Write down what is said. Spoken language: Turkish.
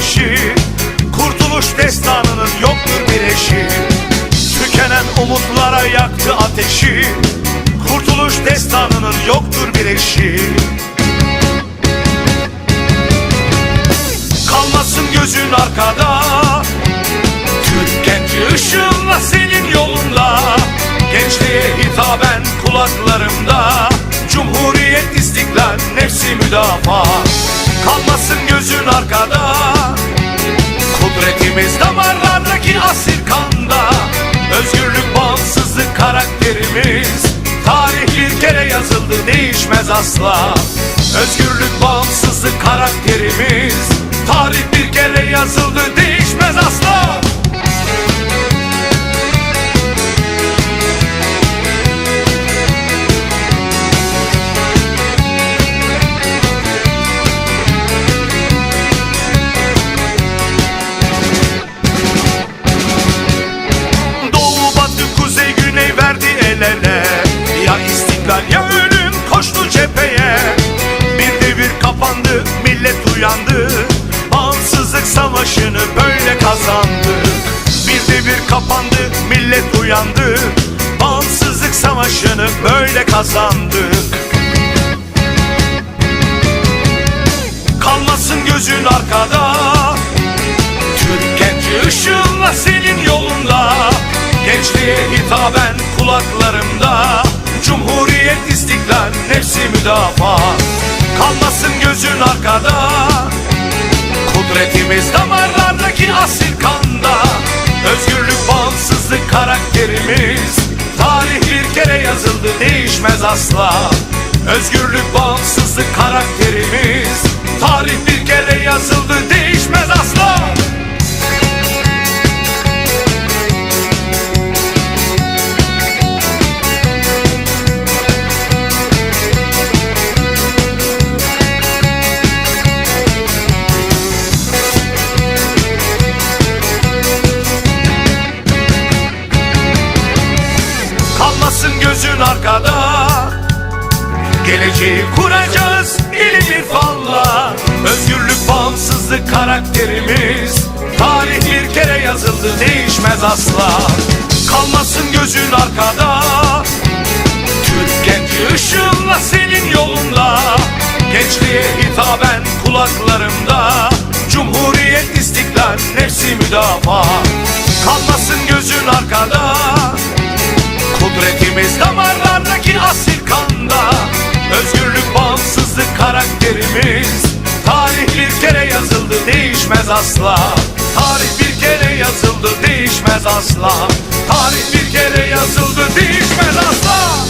ateşi Kurtuluş destanının yoktur bir eşi. Tükenen umutlara yaktı ateşi Kurtuluş destanının yoktur bir eşi. Kalmasın gözün arkada Türk genci ışığınla senin yolunda Gençliğe hitaben kulaklarımda Cumhuriyet istiklal nefsi müdafaa. Değişmez asla. Özgürlük bağımsızlık karakterimiz. Tarih bir kere yazıldı değişmez asla. Doğu batı kuzey güney verdi el ele. Ya istiklal ya ölüm koştu cepheye. Bir devir kapandı millet uyandı. Bağımsızlık savaşını böyle kazandı. Bir devir kapandı millet uyandı. Bağımsızlık savaşını böyle kazandık Kalmasın gözün arkada. Türk genci ışığınla senin yolunda. Gençliğe hitaben kulaklarımda Kudretimiz damarlardaki asil kanda. Özgürlük bağımsızlık karakterimiz. Tarih bir kere yazıldı değişmez asla. Özgürlük bağımsızlık karakterimiz. Tarih bir kere yazıldı değişmez Kalmasın gözün arkada. Geleceği kuracağız ilim irfanla Özgürlük bağımsızlık karakterimiz. Tarih bir kere yazıldı değişmez asla. Kalmasın gözün arkada. Türk genci ışığınla senin yolunda Gençliğe hitaben kulaklarımda. Cumhuriyet istiklal nefsi müdafaa karakterimiz Tarih bir kere yazıldı değişmez asla. Tarih bir kere yazıldı değişmez asla. Tarih bir kere yazıldı değişmez asla